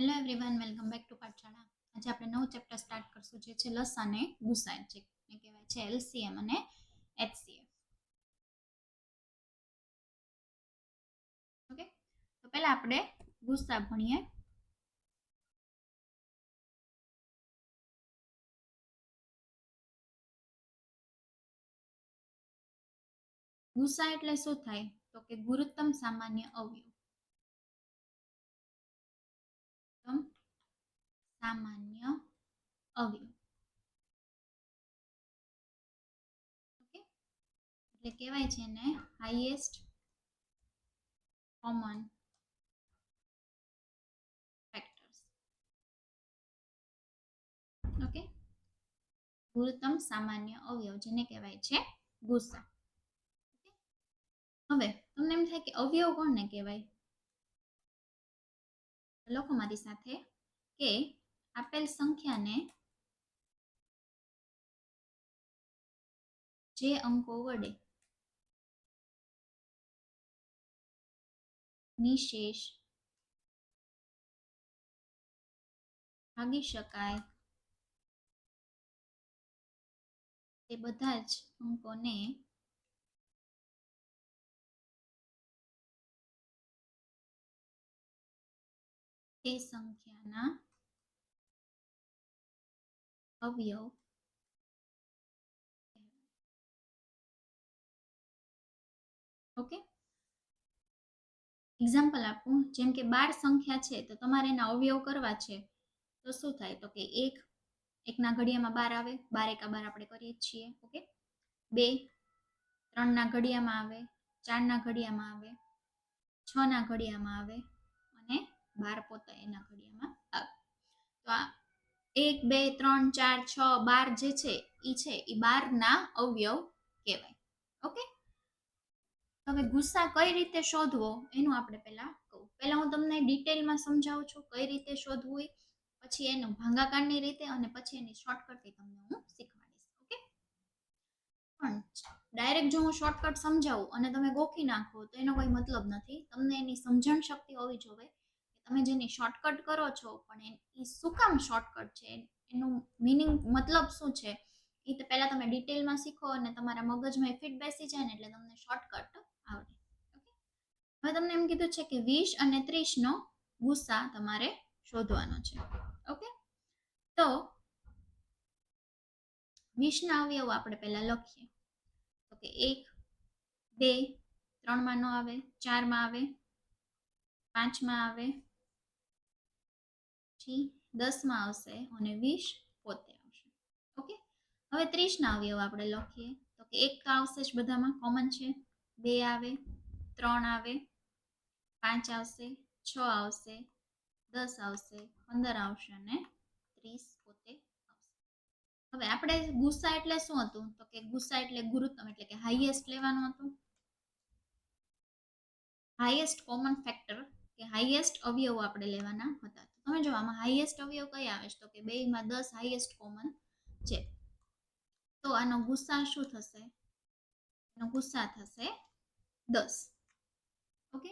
Hello everyone welcome back to Pathshala આજે આપણે નવું ચેપ્ટર સ્ટાર્ટ કરશું, જે છે લસ અને ગુસા જે કહેવાય છે એલસીએમ અને એચસીએફ ઓકે તો પહેલા આપણે ગુસ્સા ભણીએ. ગુસ્સા એટલે શું થાય? તો કે ગુરુત્તમ સામાન્ય અવયવ. સામાન્ય અવયવ. ઓકે એટલે કહેવાય છે ને હાઈએસ્ટ કોમન ફેક્ટર્સ ઓકે ગુરુત્તમ સામાન્ય અવયવ જેને કહેવાય છે ગુસ્સા. હવે તમને એમ થાય કે અવયવ કોણને કહેવાય? લોકો મારી સાથે કે આપેલ સંખ્યાને જે અંકો વડે નિશેષ ભાગી શકાય તે બધા જ અંકોને તે સંખ્યાના અવયવ ઓકે એક્ઝામ્પલ આપું. જેમ કે બાર સંખ્યા છે, તો તમારે એના અવયવ કરવા છે. તો શું થાય? તો કે એક, એકના ઘડિયામાં બાર આવે. બાર એકા બાર આપણે કરીએ છીએ. ઓકે બે, ત્રણના ઘડિયામાં આવે. ચારના ઘડિયામાં આવે. છના ઘડિયામાં આવે. અને બાર પોતા એના ઘડિયામાં આવે. તો આ એક, બે, ત્રણ, ચાર, છ, બાર જે છે એ છે એ બારના અવયવ કહેવાય. ઓકે? હવે ગુસ્સા કઈ રીતે શોધવો? એનું આપણે પહેલા કહું. પહેલા હું તમને ડિટેલમાં સમજાવું છું કઈ રીતે શોધવું પછી એનું ભાંગાકારની રીતે અને પછી એની શોર્ટકટથી તમને હું શીખવાડીશ. ઓકે? પણ ડાયરેક્ટ જો હું શોર્ટકટ સમજાવું અને તમે ગોખી નાખો તો એનો કોઈ મતલબ નથી. તમને એની સમજણ શક્તિ હોવી જોઈએ તમે જેની શોર્ટકટ કરો છો, પણ એ શું કામ શોર્ટકટ છે? એનું મિનિંગ મતલબ શું છે? એ તો પહેલાં તમે ડિટેલમાં શીખો અને તમારા મગજમાં ફિટ બેસી જાય ને એટલે તમને શોર્ટકટ આવડે. ઓકે હવે તમને એમ કીધું છે કે વીસ અને ત્રીસનો ગુસ્સા તમારે શોધવાનો છે. ઓકે તો વીસના અવયવ આપણે પહેલાં લખીએ. તો કે એક, બે, ત્રણમાં ન આવે, ચારમાં આવે, પાંચમાં આવે પછી દસમાં આવશે અને વીસ પોતે આવશે. ઓકે? હવે ત્રીસના અવયવ આપણે લખીએ. તો કે એક આવશે જ બધામાં કોમન છે. બે આવે, ત્રણ આવે, પાંચ આવશે, છ આવશે, દસ આવશે, પંદર આવશે અને ત્રીસ પોતે હવે આપણે ગુસ્સા એટલે શું હતું? તો કે ગુસ્સા એટલે ગુરુત્તમ એટલે કે હાઈએસ્ટ લેવાનું હતું. હાઈએસ્ટ કોમન ફેક્ટર કે હાઈએસ્ટ અવયવો આપણે લેવાના હતા. તમે જો આમાં હાઈએસ્ટ અવયવ કઈ આવે છે? તો કે બેયમાં દસ હાઈએસ્ટ કોમન છે. તો આનો ગુસ્સા શું થશે? એનો ગુસ્સા થશે દસ. ઓકે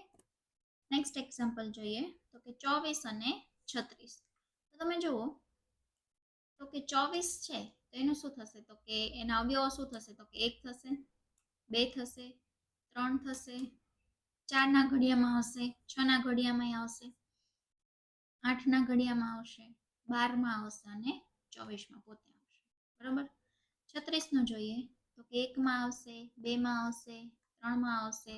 નેક્સ્ટ એક્ઝામ્પલ જોઈએ. તો કે ચોવીસ અને છત્રીસ. તો તમે જુઓ. તો કે ચોવીસ છે, તો એનું શું થશે? તો કે એના અવયવો શું થશે? તો કે એક થશે, બે થશે, ત્રણ થશે, ચારના ઘડિયામાં આવશે છના ઘડિયામાં આવશે. આઠના ઘડિયામાં આવશે, બારમાં આવશે અને ચોવીસમાં પોતે આવશે. બરાબર? છત્રીસનું જોઈએ તો કે એકમાં આવશે, બેમાં આવશે, ત્રણમાં આવશે,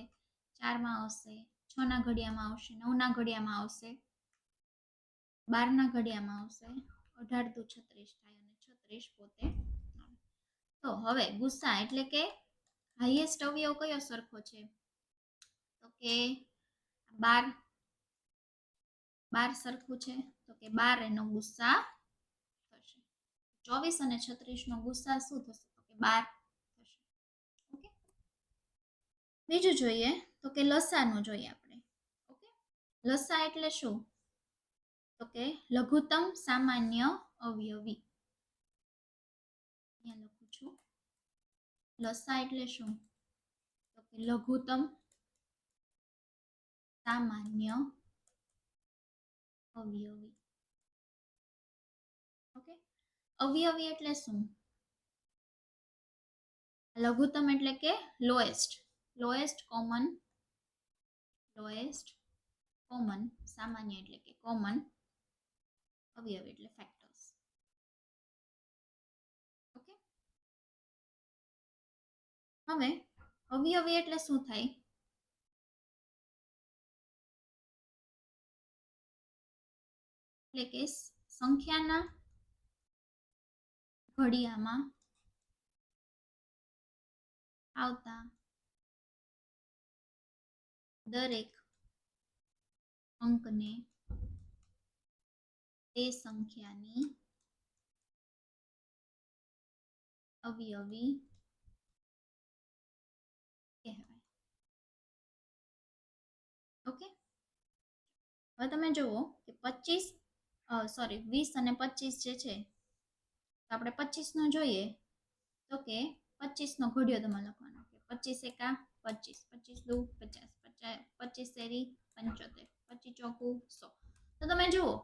ચારમાં આવશે, છના ઘડિયામાં આવશે, નવના ઘડિયામાં આવશે, બારના ઘડિયામાં આવશે, અઢાર દુ છત્રીસ થાય અને છત્રીસ પોતે તો હવે ગુસ્સા એટલે કે હાઈએસ્ટ અવયવ કયો સરખો છે? તો કે બાર બાર સરખું છે, તો કે બાર એનો ગુસ્સા થશે. ચોવીસ અને છત્રીસ નો ગુસ્સા શું થશે? તો કે બાર થશે. ઓકે? બીજું જોઈએ, તો કે લસાનું જોઈએ આપણે. ઓકે? લસા એટલે શું? તો કે લઘુત્તમ સામાન્ય અવયવી. લખું છું. લસા એટલે શું? તો કે લઘુત્તમ સામાન્ય અવયવી. ઓકે અવયવી એટલે શું? લઘુત્તમ એટલે કે lowest lowest common lowest common સામાન્ય એટલે કે કોમન અવયવી એટલે ફેક્ટર્સ ઓકે હવે અવયવી એટલે શું થાય? એટલે કે સ- સંખ્યાના ઘડિયામાં આવતા દરેક અંકને તે સંખ્યાની અવયવી કહેવાય. ઓકે? હવે તમે જુઓ કે પચીસ સોરી વીસ અને પચીસ જે છે આપણે પચીસનો જોઈએ, તો કે પચીસનો ઘડિયો તમારે લખવાનો કે પચીસ એકા પચીસ પચીસ દુ, પચાસ પચાસ, પચીસ શેરી પંચોતેર, પચીસ ચોકું, સો. તો તમે જુઓ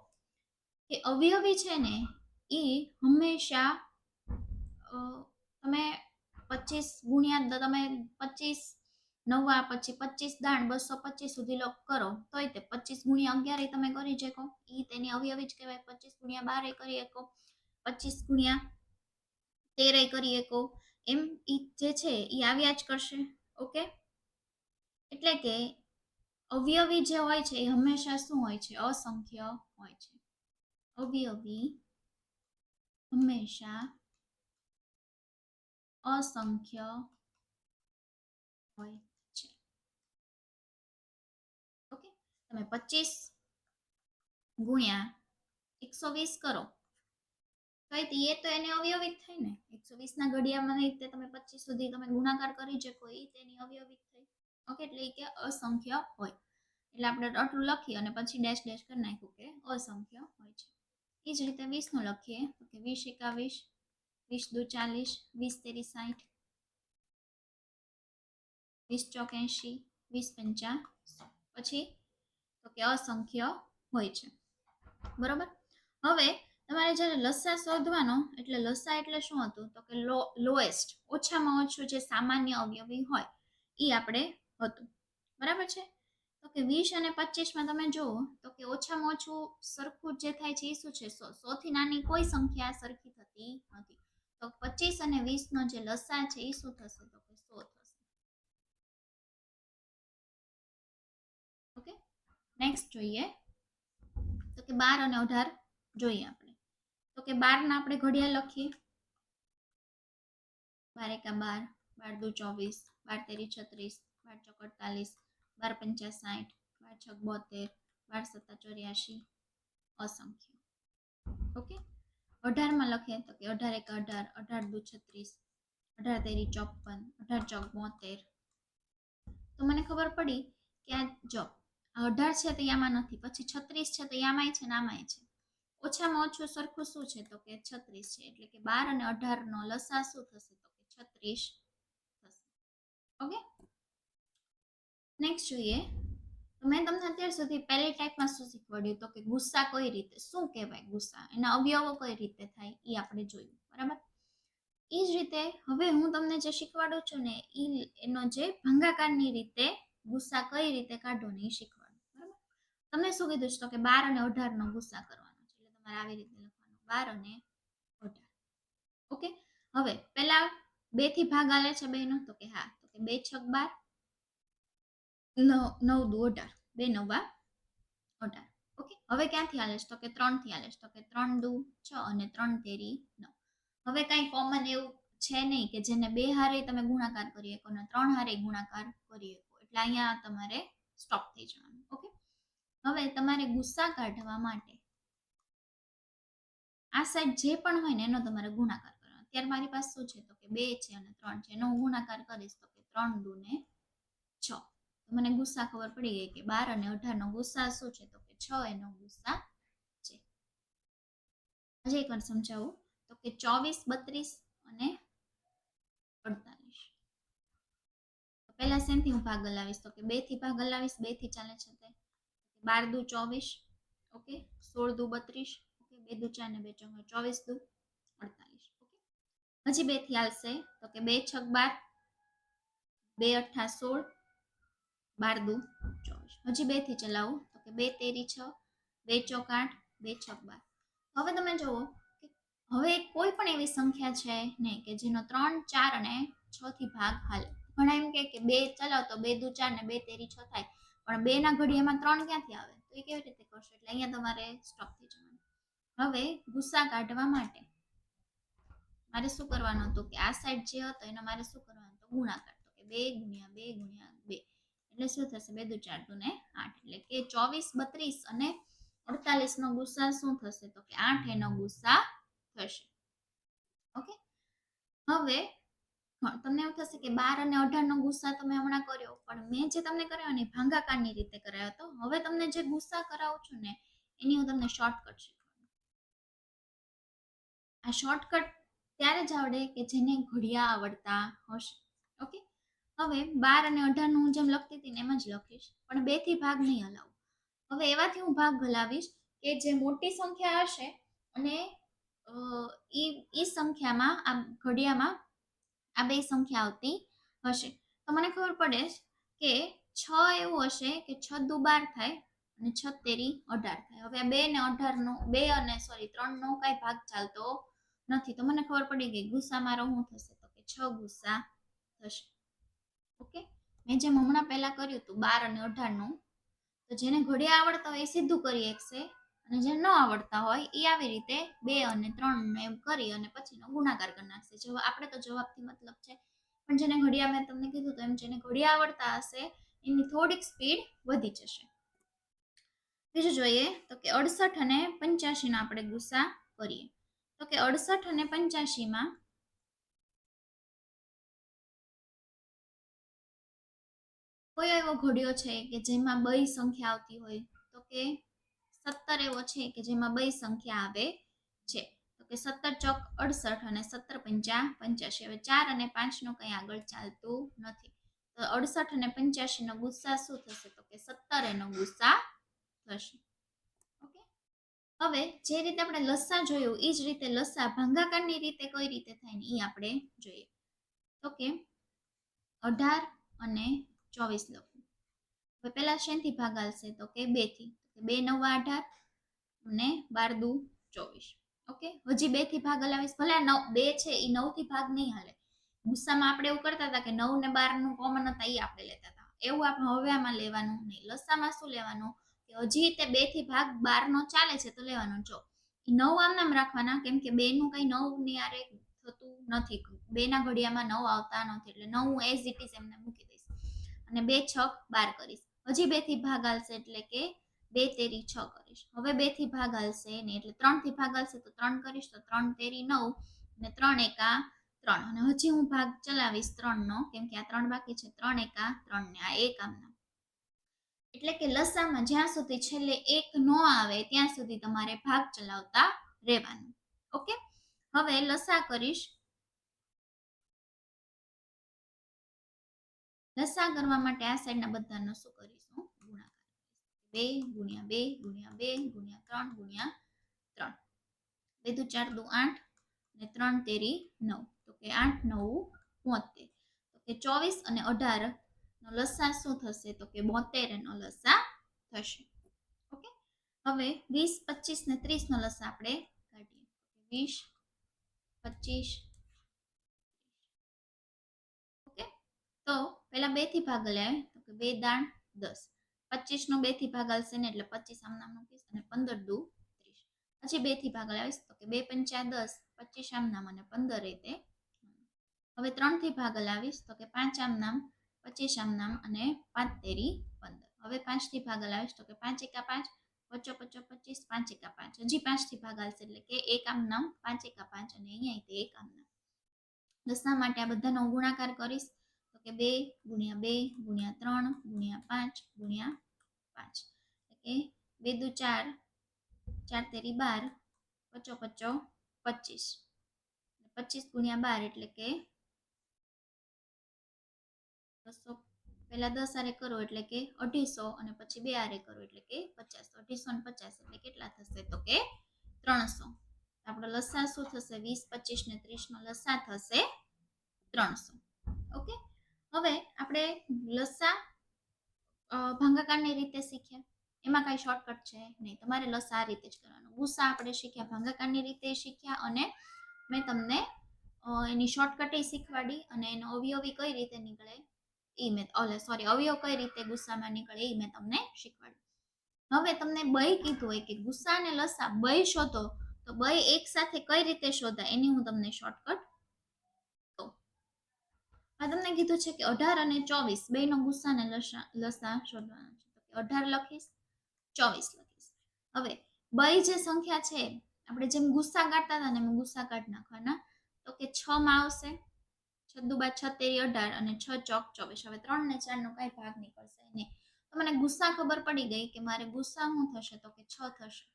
કે અવયવી છે ને, એ હંમેશા તમે પચીસ ગુણ્યા તમે પચીસ નવા પછી પચીસ દાણ બસો પચીસ સુધી લોક કરો, તોય તે પચીસ ગુણ્યા અગિયાર તમે કરી શકો. એ તેની અવયવી જ કહેવાય. પચીસ ગુણ્યા બારે કરી શકો. પચીસ ગુણ્યા તેરે કરી શકો. એમ ઈ જે છે એ આવ્યા જ કરશે. ઓકે? એટલે કે અવયવી જે હોય છે એ હંમેશા શું હોય છે? અસંખ્ય હોય છે. અવયવી હંમેશા અસંખ્ય હોય તમે પચીસ ગુણ્યા એકસો વીસ કરો. તો એ તો એને અવયવિત થઈ ને. એકસો વીસ ના ઘડિયામાં નહીં તે તમે પચીસ સુધી તમે ગુણાકાર કરી શકો એ તેની અવયવિત થઈ. ઓકે, એટલે કે અસંખ્ય હોય. એટલે આપણે આટલું લખીએ અને પછી ડેશ ડેશ કરી નાખ્યું કે અસંખ્ય હોય છે. એ જ રીતે વીસનું લખીએ. તો કે વીસ એકાવીસ, વીસ દુ ચાલીસ, વીસ તેરી સાઠ વીસ ચોક એંશી વીસ પંચા પછી તો કે અસંખ્ય હોય છે. બરોબર? હવે તમારે જ્યારે લસા શોધવાનો, એટલે લસા એટલે શું હતું? તો કે લો લોએસ્ટ ઓછામાં ઓછું જે સામાન્ય અવયવી હોય એ આપણે હતું. બરાબર છે? તો કે વીસ અને પચીસમાં તમે જુઓ, તો કે ઓછામાં ઓછું સરખું જે થાય છે એ શું છે? સો, સોથી નાની કોઈ સંખ્યા સરખી થતી નથી. તો પચીસ અને વીસનો જે લસા છે એ શું થશે? તો નેક્સ્ટ જોઈએ. તો કે બાર અને અઢાર જોઈએ આપણે. તો કે બારના આપણે ઘડિયા લખીએ. બાર એકા બાર બાર દુ ચોવીસ, બાર તેરી છત્રીસ, બાર ચોક અડતાલીસ, બાર પંચા સાઠ બાર છક બોતેર, બાર સત્તા ચોર્યાસી અસંખ્ય. ઓકે? અઢારમાં લખીએ તો કે અઢાર એક અઢાર અઢાર દુ છત્રીસ, અઢાર તેરી ચોપન, અઢાર ચોક બોતેર. તો મને ખબર પડી કે આ જો અઢાર છે તો યામાં નથી, પછી છત્રીસ છે તો આમાંય છે ને આમાંય છે. ઓછામાં ઓછું સરખું શું છે તો કે છત્રીસ છે, એટલે કે બાર અને અઢાર નો લસા શું થશે તો કે છત્રીસ થશે. ઓકે? નેક્સ્ટ જોઈએ. તો મેં તમને અત્યાર સુધી પહેલી ટાઈપમાં શું શીખવાડ્યું તો કે ગુસ્સા કઈ રીતે, શું કહેવાય ગુસ્સા, એના અવયવો કઈ રીતે થાય એ આપણે જોયું, બરાબર? એ જ રીતે હવે હું તમને જે શીખવાડું છું ને એ એનો જે ભંગાકારની રીતે ગુસ્સા કઈ રીતે કાઢો ને એ શીખવાડું. તમને શું કીધું છે? તો કે બાર અને અઢાર નો ગુસ્સા કરવાનો છે. એટલે તમારે આવી રીતે લખવાનું. બાર અને અઢાર. ઓકે? હવે પેલા બેથી ભાગ આલે છે બે તો કે હા. તો કે બે છક બાર, નવ દુ અઢાર. બે નવા અઢાર. ઓકે? હવે ક્યાંથી આલે છે? તો કે ત્રણથી આલે છે. તો કે ત્રણ દુ છ અને ત્રણ તેરી નવ. હવે કાંઈ કોમન એવું છે નહીં કે જેને બે હારે તમે ગુણાકાર કરી શકો અને ત્રણ હારે ગુણાકાર કરી શકો. એટલે અહીંયા તમારે સ્ટોપ થઈ જવાનું. હવે તમારે ગુસ્સા કાઢવા માટે આ સાઈડ જે પણ હોય ને એનો તમારે ગુણાકાર કરવાનો. અત્યારે મારી પાસે શું છે? તો કે બે છે અને ત્રણ છે. એનો હું ગુણાકાર કરીશ તો કે ત્રણ દુ ને છ મને ગુસ્સા ખબર પડી ગઈ કે બાર અને અઢાર નો ગુસ્સા શું છે? તો કે છ એનો ગુસ્સા છે. હજી એકવાર સમજાવું. તો કે ચોવીસ, બત્રીસ અને અડતાલીસ. પહેલા શેનથી હું ભાગ હલાવીશ. તો કે બેથી ભાગ હલાવીશ. બેથી ચાલે છે તે. બાર દુ ચોવીસ, ઓકે? સોળ દુ બત્રીસ, ઓકે? બે દુ ચાર ને બે ચોક ચોવીસ દુ અડતાલીસ, ઓકે? હજી બેથી આવશે, તો કે બે છક બાર, બે અઠા સોળ, બાર દુ ચોવીસ. હજી બેથી ચલાવું, તો કે બે તેરી છ, બે ચોક આઠ, બે છક બાર. હવે તમે જુઓ કે હવે કોઈ પણ એવી સંખ્યા છે નહીં કે જેનો ત્રણ, ચાર અને છ થી ભાગ હાલે. ઘણા એમ કે બે ચલાવ તો બે દુ ચાર ને બે તેરી છ થાય. પણ બે ના ઘડિયામાં ત્રણ ક્યાંથી આવે? તો એ કેવી રીતે કરશો? એટલે અહીંયા તમારે સ્ટોપ થઈ જવાનું. હવે ગુસ્સા કાઢવા માટે મારે શું કરવાનું હતું કે આ સાઈડ જે હતો એનો મારે શું કરવાનું હતું? ગુણાકાર. તો કે બે ગુણ્યા બે ગુણ્યા બે. એટલે શું થશે? બે દુ ચાર દુ ને આઠ. એટલે કે ચોવીસ, બત્રીસ અને અડતાલીસ નો ગુસ્સા શું થશે? તો કે આઠ એનો ગુસ્સા થશે. ઓકે? હવે હા, તમને એવું થશે કે બાર અને અઢાર નો ગુસ્સા તમે હમણાં કર્યો પણ મેં જે તમને કર્યો ને એ ભાંગાકારની રીતે કરાયો હતો. હવે તમને જે ગુસ્સા કરાવું છું ને એની હું તમને શોર્ટકટ શીખવાડું. આ શોર્ટકટ ત્યારે જ આવડે કે જેને ઘડિયા આવડતા હશે. ઓકે હવે બાર અને અઢારનું હું જેમ લખતી હતી ને એમ જ લખીશ પણ બેથી ભાગ નહીં હલાવું હવે એવાથી હું ભાગ હલાવીશ કે જે મોટી સંખ્યા હશે અને ઈ ઈ સંખ્યામાં આ ઘડિયામાં આ બે સંખ્યા આવતી હશે. તો મને ખબર પડે કે છ એવું હશે કે છ દુ બાર થાય અને છ તેરી અઢાર થાય. હવે આ બે ને અઢાર નો, બે અને સોરી ત્રણ નો કઈ ભાગ ચાલતો નથી. તો મને ખબર પડી ગઈ ગુસ્સા મારો શું થશે? તો કે છ ગુસ્સા થશે. ઓકે? મેં જેમ હમણાં પહેલા કર્યું હતું બાર અને અઢારનું, તો જેને ઘડિયા આવડતા હોય એ સીધું કરી શકશે અને જે ન આવડતા હોય એ આવી રીતે બે અને ત્રણ એમ કરી અને પછીનો ગુણાકાર કરી નાખશે. જવાબ આપણે તો જવાબથી મતલબ છે. પણ જેને ઘડિયા મેં તમને કીધું તો એમ જેને ઘડિયા આવડતા હશે, એની થોડીક સ્પીડ વધી જશે. બીજું જોઈએ તો કે અડસઠ અને પંચ્યાસીના આપણે ગુસ્સા કરીએ. તો કે અડસઠ અને પંચ્યાસીમાં કોઈ એવો ઘડિયો છે કે જેમાં બે સંખ્યા આવતી હોય? તો કે સત્તર એવો છે કે જેમાં બે સંખ્યા આવે છે. તો કે સત્તર ચોક અડસઠ અને સત્તર પંચા પંચ્યાસી. હવે ચાર અને પાંચ કંઈ આગળ ચાલતું નથી. તો અડસઠ અને પંચ્યાસીનો ગુસ્સા શું થશે? તો કે સત્તર એનો ગુસ્સા થશે. હવે જે રીતે આપણે લસ્સા જોયું એ જ રીતે લસ્સા ભાંગાકારની રીતે કઈ રીતે થાય ને એ આપણે જોઈએ. તો કે અઢાર અને ચોવીસ લખું. હવે પેલા શેનથી ભાગ આવશે તો કે બેથી બે નવા અઢાર અને બાર દુ ચોવીસ. ઓકે હજી બેથી ભાગ હલાવીશ. ભલે નવ, બે છે એ નવથી ભાગ નહીં હાલે. ગુસ્સામાં આપણે એવું કરતા હતા કે નવ ને બારનું કોમન હતા એ આપણે લેતા હતા. એવું આપણે હવે આમાં લેવાનું નહીં. લસામાં શું લેવાનું? કે હજી તે બેથી ભાગ બાર નો ચાલે છે તો લેવાનું. જો નવ આમ નામ રાખવાના, કેમ કે બે નું કઈ નવની આરે થતું નથી. બે ના ઘડિયામાં નવ આવતા નથી, એટલે નવ હું એઝ ઇટ ઇઝ એમને મૂકી દઈશ. અને બે છક બાર કરીશ. હજી બેથી ભાગ આવશે એટલે કે બે તેરી છ કરીશ. હવે બેથી ભાગ આવશે ને એટલે ત્રણથી ભાગ આવશે તો ત્રણ કરીશ, તો ત્રણ તેરી નવ ને ત્રણ એકા ત્રણ. અને હજી હું ભાગ ચલાવીશ ત્રણ નો કેમ કે આ ત્રણ બાકી છે, ત્રણ એકા ત્રણ ને આ એક આમના એટલે કે લસામાં જ્યાં સુધી છેલ્લે એક નો આવે, ત્યાં સુધી તમારે ભાગ ચલાવતા રહેવાનું. ઓકે? હવે લસા કરીશ. લસા કરવા માટે આ સાઈડના બધાનો શું કરીશું? બે ગુણ્યા બે ગુણ્યા બે ગુણ્યા ત્રણ ગુણ્યા ત્રણ. બે દુ ચાર દુ આઠ ને ત્રણ તેરી નવ. તો કે આઠ, નવ, બોતેર. તો કે ચોવીસ અને અઢાર નો લસા શું થશે? તો કે બોતેર નો લસા થશે. ઓકે? હવે વીસ, પચીસ ને ત્રીસ નો લસા આપણે કાઢીએ. વીસ, પચીસ, ઓકે? તો પહેલા બેથી ભાગ લે તો કે બે દાણ દસ. પચીસ નો બેથી ભાગ આવશે ને એટલે પચીસ આમ નામ મૂકીશ અને પંદર દુ ત્રીસ. પછી બેથી ભાગ લાવીશ તો કે બે પંચા દસ, પચીસ આમ નામ અને પંદર રીતે હવે ત્રણથી ભાગ લાવીશ તો કે પાંચ આમ નામ પચીસ આમ નામ અને પાંચ તેરી પંદર. હવે પાંચથી ભાગ લાવીશ તો કે પાંચ એકા પાંચ, પચો પચો પચીસ, પાંચ એકા પાંચ. હજી પાંચથી ભાગ આવશે એટલે કે એક આમ નામ પાંચ એકા પાંચ અને અહીંયા એક આમ નામ દસના માટે આ બધાનો ગુણાકાર કરીશ. કે બે, ગુણ્યા બે, ગુણ્યા ત્રણ, ગુણ્યા પાંચ ગુણ્યા પાંચ. એટલે બે દુ ચાર ચાર તેરી બાર, પચો પચો પચીસ. પચીસ ગુણ્યા બાર એટલે કે બસો પહેલા દસ આરે કરો એટલે કે અઢીસો અને પછી બે આરે કરો એટલે કે પચાસ. અઢીસો ને પચાસ એટલે કેટલા થશે? તો કે ત્રણસો. આપણો લસા શું થશે? વીસ, પચીસ ને ત્રીસનો લસા થશે ત્રણસો. ઓકે? આપણે લસા ભાગાકારની રીતે શીખ્યા. એમાં કાંઈ શોર્ટકટ છે નહીં. તમારે લસા આ રીતે જ કરવાનું. ગુસ્સા આપણે શીખ્યા, ભાગાકારની રીતે શીખ્યા અને મેં તમને એની શોર્ટકટ શીખવાડી અને એનો અવયવી કઈ રીતે નીકળે એ મેં ઓલે સોરી અવયવ કઈ રીતે ગુસ્સામાં નીકળે એ મેં તમને શીખવાડ્યું હવે તમને બય કીધું હોય કે ગુસ્સા અને લસા બય શોધો, તો બય એક સાથે કઈ રીતે શોધાય એની હું તમને શોર્ટકટ આ તમને કીધું છે કે અઢાર અને ચોવીસ બે નો લસા શોધવાના છે. અઢાર લખીશ, ચોવીસ લખીશ. હવે બઈ જે સંખ્યા છે, આપણે જેમ ગુસ્સા કાઢતા હતા ને એમ ગુસ્સા કાઢ નાખવાના. તો કે છ માં આવશે. છદ્દુ છતેરી અઢાર અને છ ચોક ચોવીસ. હવે ત્રણ ને ચાર નો કઈ ભાગ નીકળશે નહીં. તો મને ગુસ્સા ખબર પડી ગઈ કે મારે ગુસ્સા શું થશે? તો કે છ થશે.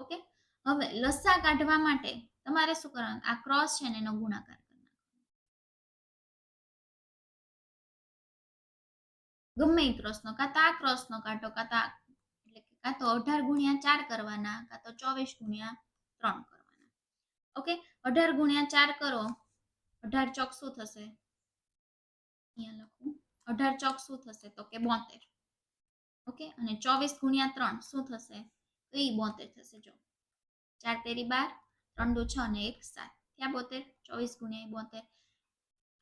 ઓકે? હવે, લસા કાઢવા માટે તમારે શું કરવાનું? આ ક્રોસ છે ને એનો ગુણાકાર ગમે એ ક્રોસનો કાં તો આ ક્રોસનો કાઢો, કાં તો એટલે કે કાં તો અઢાર ગુણ્યા ચાર કરવાના, કાં તો ચોવીસ ગુણ્યા ત્રણ કરવાના. ઓકે? અઢાર ગુણ્યા ચાર કરો. અઢાર ચોક શું થશે? અહીંયા લખું. અઢાર ચોક શું થશે? તો કે બોતેર. ઓકે? અને ચોવીસ ગુણ્યા ત્રણ શું થશે? તો એ બોતેર થશે, જો. ચાર તેરી બાર, ત્રણ દુ છ અને એક સાત. ત્યાં બોતેર? ચોવીસ ગુણ્યા બોતેર.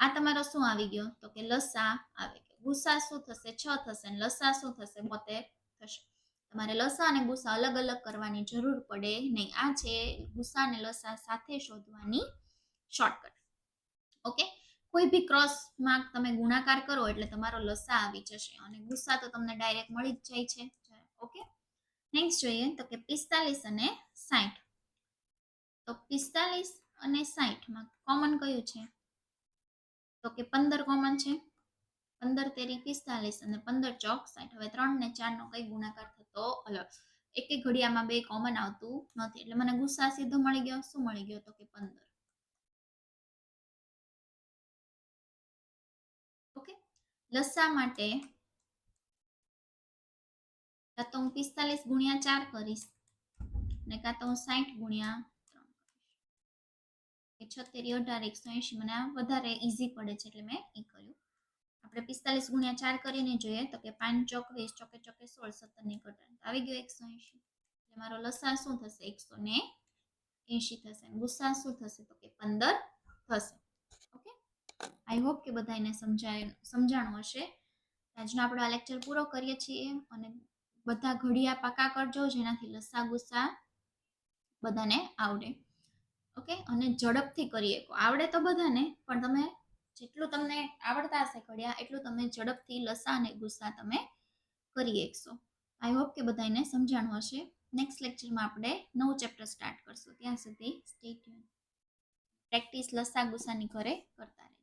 આ તમારો શું આવી ગયો? તો કે લસા આવે. ગુસ્સા શું થશે, છ થશે અને લસા શું થશે, બોતેર થશે. તમારે લસા અને ગુસ્સા અલગ અલગ કરવાની જરૂર પડે નહીં. આ છે ગુસ્સા અને લસા સાથે શોધવાની શોર્ટકટ ઓકે? કોઈ બી ક્રોસ માર્ક તમે ગુણાકાર કરો એટલે તમારો લસા આવી જશે અને ગુસ્સા તો તમને ડાયરેક્ટ મળી જ જાય છે. ઓકે? નેક્સ્ટ જોઈએ તો કે પિસ્તાલીસ અને સાઠ તો પિસ્તાલીસ અને સાઠમાં કોમન કયું છે? તો કે પંદર કોમન છે. પંદર તેરી પિસ્તાલીસ અને પંદર ચોક સાઠ. હવે ત્રણ ને ચાર નો કઈ ગુણાકાર થતો એક એક ઘડિયામાં બે કોમન આવતું નથી. એટલે મને ગુસ્સા સીધો મળી ગયો. શું મળી ગયો તો કે પંદર. ઓકે? લસા માટે કાં તો હું પિસ્તાલીસ ગુણ્યા ચાર કરીશ ને કાં તો હું સાઠ ગુણ્યા ત્રણ કરીશ. છત્તેરી અઢાર, એકસો એંશી મને વધારે ઈઝી પડે છે એટલે મેં એ કર્યું. આપણે પિસ્તાલીસ ગુણ્યા ચાર કરીને જોઈએ તો કે પાંચ ચોકવીસ ચોકે ચોકે સોળ સત્તર ને આવી ગયો એકસો એંશી. એટલે મારો લસા શું થશે? એકસો ને એંશી થશે. ગુસ્સા શું થશે? તો કે પંદર થશે. ઓકે? આઈ હોપ કે બધાને સમજાય, સમજાણું હશે. આજનો આપણે આ લેક્ચર પૂરો કરીએ છીએ અને બધા ઘડિયા પાકા કરજો, જેનાથી લસ્સા ગુસ્સા બધાને આવડે. ઓકે? અને ઝડપથી કરીએ. આવડે તો બધાને, પણ તમે જેટલું તમને આવડતા હશે ઘડિયા, એટલું તમે ઝડપથી, લસા અને ગુસ્સા તમે કરી શકશો આઈ હોપ કે બધાને સમજાણું હશે. નેક્સ્ટ લેક્ચરમાં આપણે નવું ચેપ્ટર સ્ટાર્ટ કરશું. ત્યાં સુધી સ્ટે ટ્યુન પ્રેક્ટિસ લસા ગુસ્સાની ઘરે કરતા રહે.